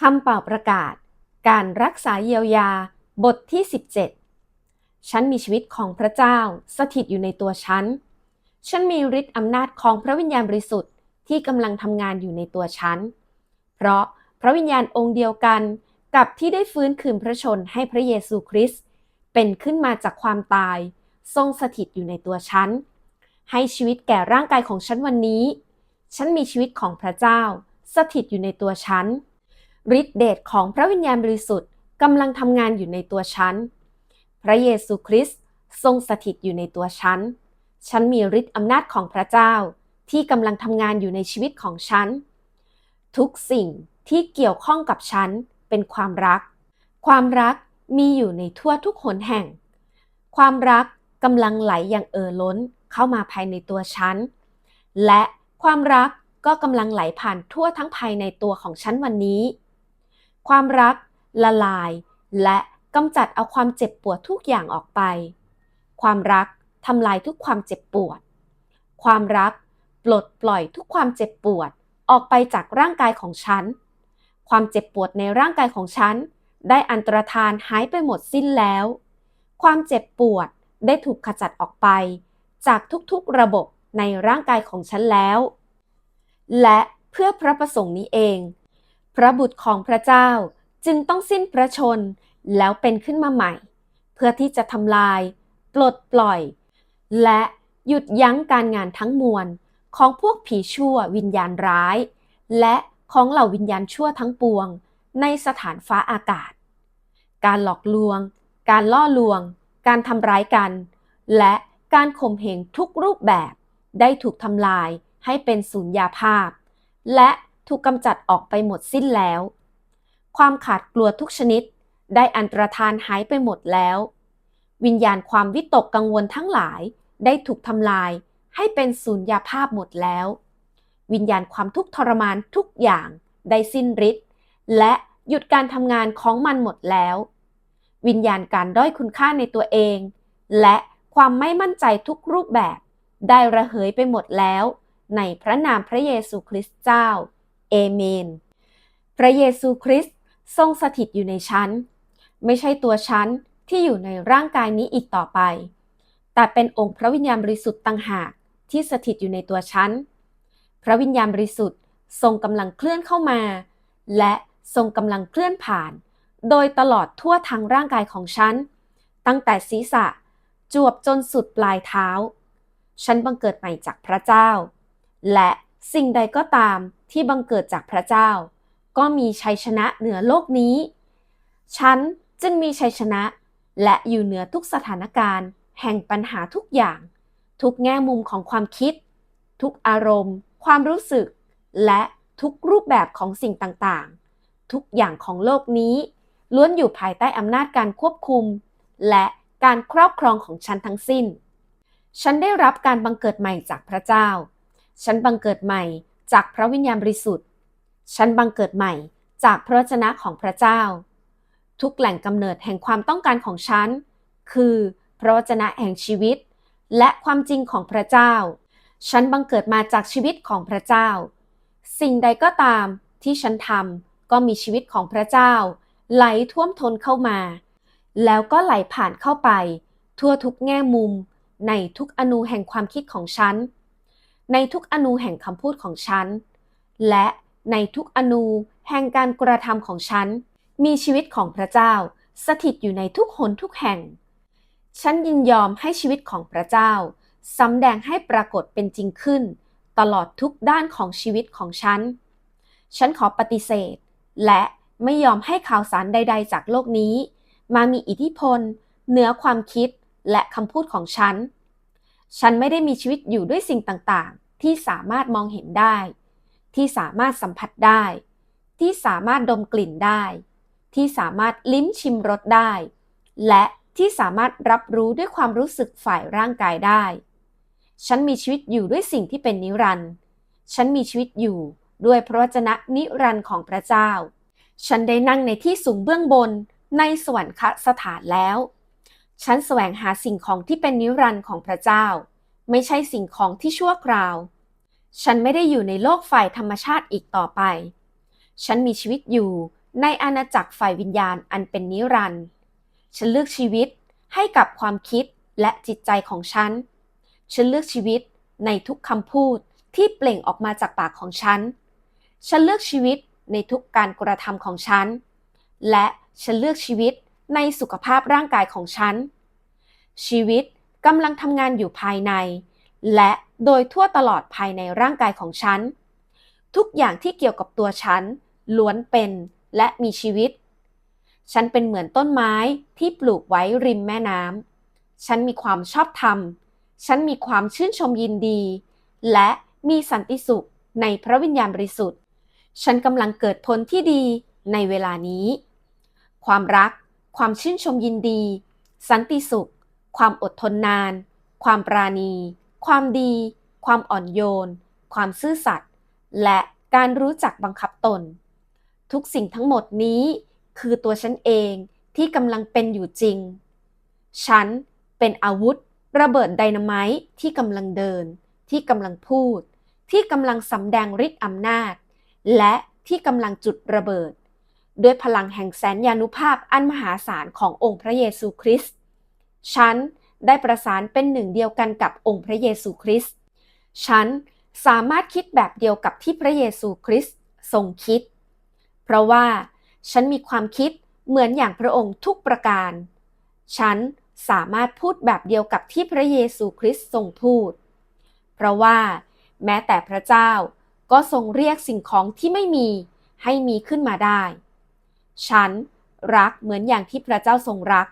คำเป่าประกาศ การรักษาเยียวยา บทที่ 17 ฉันมีชีวิตของพระเจ้า สถิตอยู่ในตัวฉัน ฉันมีฤทธิ์อำนาจของพระวิญญาณบริสุทธิ์ที่กำลังทำงานอยู่ในตัวฉัน เพราะพระวิญญาณองค์เดียวกันกับที่ได้ฟื้นคืนพระชนให้พระเยซูคริสต์เป็นขึ้นมาจากความตาย ทรงสถิตอยู่ในตัวฉัน ให้ชีวิตแก่ร่างกายของฉันวันนี้ ฉันมีชีวิตของพระเจ้า สถิตอยู่ในตัวฉัน ฤทธิเดชของพระวิญญาณบริสุทธิ์กำลังทำงานอยู่ในตัวฉัน พระเยซูคริสต์ทรงสถิตอยู่ในตัวฉัน ฉันมีฤทธิ์อำนาจของพระเจ้าที่กำลังทำงานอยู่ในชีวิตของฉัน ทุกสิ่งที่เกี่ยวข้องกับฉันเป็นความรัก ความรักมีอยู่ในทั่วทุกหนแห่ง ความรักกำลังไหลอย่างเอ่อล้นเข้ามาภายในตัวฉัน และความรักก็กำลังไหลผ่านทั่วทั้งภายในตัวของฉันวันนี้ ความรัก ละลาย และกำจัดเอาความเจ็บปวดทุกอย่างออกไป ความรักทำลายทุกความเจ็บปวด ความรัก ปลดปล่อยทุกความเจ็บปวดออกไปจากร่างกายของฉัน ความเจ็บปวดในร่างกายของฉัน ได้อันตรธานหายไปหมดสิ้นแล้ว ความเจ็บปวดได้ถูกขจัดออกไป จากทุกๆระบบในร่างกายของฉันแล้ว และเพื่อพระประสงค์นี้เอง พระบุตรของพระเจ้าจึงต้องสิ้นพระชนแล้วเป็นขึ้นมาใหม่ เพื่อที่จะทำลาย ปลดปล่อย และหยุดยั้งการงานทั้งมวลของพวกผีชั่ววิญญาณร้าย และของเหล่าวิญญาณชั่วทั้งปวง ในสถานฟ้าอากาศ การหลอกลวง การล่อลวง การทำร้ายกัน และการข่มเหงทุกรูปแบบได้ถูกทำลายให้เป็นสูญญาภาพ และ ถูกกำจัดออกไปหมดสิ้นแล้ว ความขาดกลัวทุกชนิด ได้อันตรธานหายไปหมดแล้ว วิญญาณความวิตกกังวลทั้งหลายได้ถูกทำลายให้เป็นสูญญาภาพหมดแล้ว วิญญาณความทุกข์ทรมานทุกอย่างได้สิ้นฤทธิ์และหยุดการทำงานของมันหมดแล้ว วิญญาณการด้อยคุณค่าในตัวเอง และความไม่มั่นใจทุกรูปแบบ ได้ระเหยไปหมดแล้ว ในพระนามพระเยซูคริสต์เจ้า เอเมน พระเยซูคริสต์ทรงสถิตอยู่ในฉัน ไม่ใช่ตัวฉันที่อยู่ในร่างกายนี้อีกต่อไป แต่เป็นองค์พระวิญญาณบริสุทธิ์ต่างหากที่สถิตอยู่ในตัวฉัน พระวิญญาณบริสุทธิ์ทรงกำลังเคลื่อนเข้ามา และทรงกำลังเคลื่อนผ่าน โดยตลอดทั่วทั้งร่างกายของฉัน ตั้งแต่ศีรษะจวบจนสุดปลายเท้า ฉันบังเกิดใหม่จากพระเจ้า และสิ่งใดก็ตาม ที่บังเกิดจากพระเจ้า ก็มีชัยชนะเหนือโลกนี้ ฉันจึงมีชัยชนะและอยู่เหนือทุกสถานการณ์ แห่งปัญหาทุกอย่าง ทุกแง่มุมของความคิด ทุกอารมณ์ ความรู้สึก และทุกรูปแบบของสิ่งต่างๆ ทุกอย่างของโลกนี้ ล้วนอยู่ภายใต้อำนาจการควบคุม และการครอบครองของฉันทั้งสิ้น ฉันได้รับการบังเกิดใหม่จากพระเจ้า ฉันบังเกิดใหม่ จากพระวิญญาณบริสุทธิ์ ฉันบังเกิดใหม่จากพระวจนะของพระเจ้า ทุกแหล่งกำเนิดแห่งความต้องการของฉัน คือพระวจนะแห่งชีวิต และความจริงของพระเจ้า ฉันบังเกิดมาจากชีวิตของพระเจ้า สิ่งใดก็ตามที่ฉันทำก็มีชีวิตของพระเจ้า ไหลท่วมท้นเข้ามา แล้วก็ไหลผ่านเข้าไป ทั่วทุกแง่มุม ในทุกอนูแห่งความคิดของฉัน ในทุกอนูแห่งคำพูดของฉัน และในทุกอนูแห่งการกระทำของฉัน มีชีวิตของพระเจ้า สถิตอยู่ในทุกหนทุกแห่ง ฉันยินยอมให้ชีวิตของพระเจ้าสำแดงให้ปรากฏเป็นจริงขึ้น ตลอดทุกด้านของชีวิตของฉัน ฉันขอปฏิเสธ และไม่ยอมให้ข่าวสารใด ๆ จากโลกนี้ มามีอิทธิพล เหนือความคิดและคำพูดของฉัน ฉันไม่ได้มีชีวิตอยู่ด้วยสิ่งต่างๆ ที่สามารถมองเห็นได้ ที่สามารถสัมผัสได้ ที่สามารถดมกลิ่นได้ ที่สามารถลิ้มชิมรสได้ และที่สามารถรับรู้ด้วยความรู้สึกฝ่ายร่างกายได้ ฉันมีชีวิตอยู่ด้วยสิ่งที่เป็นนิรันดร์ ฉันมีชีวิตอยู่ด้วยพระวจนะนิรันดร์ของพระเจ้า ฉันได้นั่งในที่สูงเบื้องบนในสวรรคสถานแล้ว ฉันแสวงหาสิ่งของที่เป็นนิรันดร์ของพระเจ้า ไม่ใช่สิ่งของที่ชั่วคราว ฉันไม่ได้อยู่ในโลกฝ่ายธรรมชาติอีกต่อไป ฉันมีชีวิตอยู่ในอาณาจักรฝ่ายวิญญาณอันเป็นนิรันดร์ ฉันเลือกชีวิตให้กับความคิดและจิตใจของฉัน ฉันเลือกชีวิตในทุกคำพูดที่เปล่งออกมาจากปากของฉัน ฉันเลือกชีวิตในทุกการกระทำของฉัน และฉันเลือกชีวิต ในสุขภาพร่างกายของฉัน ชีวิตกำลังทำงานอยู่ภายใน และโดยทั่วตลอดภายในร่างกายของฉัน ทุกอย่างที่เกี่ยวกับตัวฉัน ล้วนเป็นและมีชีวิต ฉันเป็นเหมือนต้นไม้ที่ปลูกไว้ริมแม่น้ำฉันมีความชอบธรรม ฉันมีความชื่นชมยินดี และมีสันติสุขในพระวิญญาณบริสุทธิ์ ฉันกำลังเกิดผลที่ดีในเวลานี้ ความรัก ความชื่นชมยินดี สันติสุข ความอดทนนาน ความปราณี ความดี ความอ่อนโยน ความซื่อสัตย์และการรู้จักบังคับตน ทุกสิ่งทั้งหมดนี้ คือตัวฉันเองที่กำลังเป็นอยู่จริง ฉันเป็นอาวุธ ระเบิดไดนาไมต์ที่กำลังเดิน ที่กำลังพูด ที่กำลังสำแดงฤทธิ์อำนาจ และที่กำลังจุดระเบิด ด้วยพลังแห่งแสนยานุภาพอันมหาศาลขององค์พระเยซูคริสต์ ฉันได้ประสานเป็นหนึ่งเดียวกันกับองค์พระเยซูคริสต์ ฉันสามารถคิดแบบเดียวกับที่พระเยซูคริสต์ทรงคิด เพราะว่าฉันมีความคิดเหมือนอย่างพระองค์ทุกประการ ฉันสามารถพูดแบบเดียวกับที่พระเยซูคริสต์ทรงพูด เพราะว่าแม้แต่พระเจ้าก็ทรงเรียกสิ่งของที่ไม่มีให้มีขึ้นมาได้ ฉันรักเหมือนอย่างที่พระเจ้าทรงรัก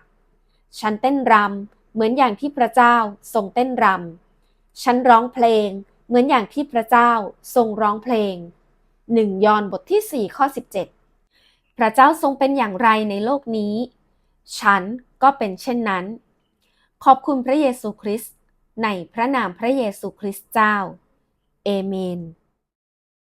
ฉันเต้นรำเหมือนอย่างที่พระเจ้าทรงเต้นรำ ฉันร้องเพลงเหมือนอย่างที่พระเจ้าทรงร้องเพลงหนึ่งยอห์นบทที่ 4 ข้อ 17 พระเจ้าทรงเป็นอย่างไรในโลกนี้ ฉันก็เป็นเช่นนั้น ขอบคุณพระเยซูคริสต์ในพระนามพระเยซูคริสต์เจ้า เอเมน